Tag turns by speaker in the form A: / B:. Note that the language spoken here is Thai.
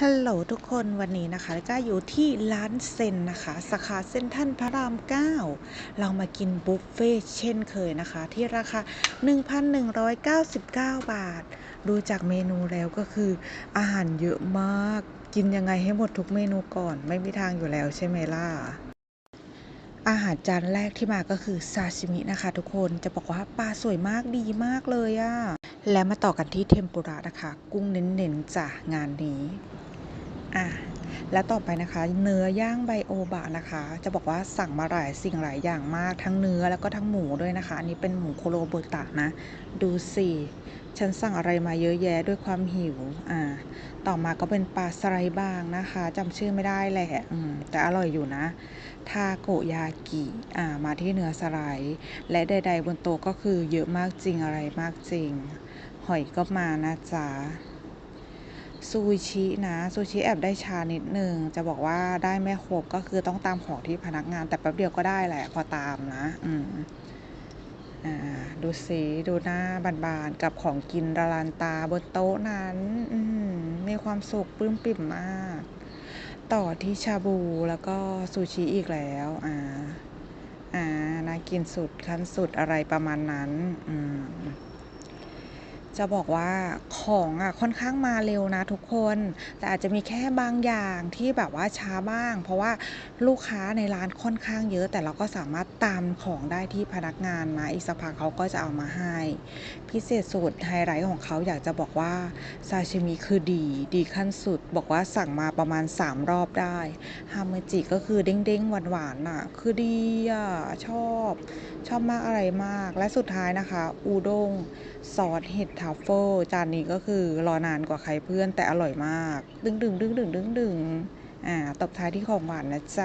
A: ฮัลโหลทุกคนวันนี้นะคะก็อยู่ที่ร้านเซนนะคะ สาขาเซนทรัลพระราม 9 เรามากินบุฟเฟ่เช่นเคยนะคะ ที่ราคา 1,199 บาท ดูจากเมนูแล้วก็คือ อาหารเยอะมาก กินยังไงให้หมดทุกเมนูก่อนไม่มีทางอยู่แล้วใช่ไหมล่ะอาหารจานแรกที่มาก็คือซาชิมินะคะ ทุกคนจะบอกว่าปลาสวยมากดีมากเลยอะและมาต่อกันที่เทมปุระนะคะ กุ้งเน้นๆจ้ะงานนี้ และต่อไปนะคะ เนื้อย่างไบโอบะนะคะ จะบอกว่าสั่งมาหลายสิ่งหลายอย่างมากทั้งเนื้อแล้วก็ทั้งหมูด้วยนะคะ อันนี้เป็นหมูโคโรโบตะนะ ดูสิฉันสั่งอะไรมาเยอะแยะด้วยความหิว อ่า ต่อมาก็เป็นปลาสไลด์บางนะคะจำชื่อไม่ได้แหละอืมแต่อร่อยอยู่นะ ทาโกยากิ อ่า มาที่เนื้อสไลและใด ๆ บนโต๊ะก็คือเยอะมากจริงอะไรมากจริง หอยก็มานะจ๊ะ ซูชินะซูชิแอบได้ชานิดนึง จะบอกว่าได้ไม่ครบก็คือต้องตามของที่พนักงานแต่แป๊บเดียวก็ได้แหละ พอตามนะ อืมอ่าดูสิดูหน้าบานๆ กับของกินระลานตาบนโต๊ะนั้น อืมมีความสุขปลื้มปิ่มมาก ต่อที่ชาบูแล้วก็ซูชิอีกแล้วอ่าอ่าน่ากินสุดขั้นสุดอะไรประมาณนั้น อืม จะบอกว่าของอะค่อนข้างมาเร็วนะทุกคน แต่อาจจะมีแค่บางอย่างที่แบบว่าช้าบ้าง เพราะว่าลูกค้าในร้านค่อนข้างเยอะ แต่เราก็สามารถตามของได้ที่พนักงานนะอีกสักพักเขาก็จะเอามาให้ พิเศษสุดไฮไลท์ของเขาอยากจะบอกว่าซาชิมิคือดี ดีขั้นสุด บอกว่าสั่งมาประมาณ 3 รอบได้ฮาเมจิก็คือเด้งๆหวานๆน่ะ คือดีอะชอบ ชอบมากอะไรมาก และสุดท้ายนะคะ อูด้งซอสเห็ดทัฟเฟิลจานนี้ก็คือรอนานกว่าใครเพื่อนแต่อร่อยมาก ดึงดึงดึงดึงดึงดึงอ่าตบท้ายที่ของหวานนะจ๊ะ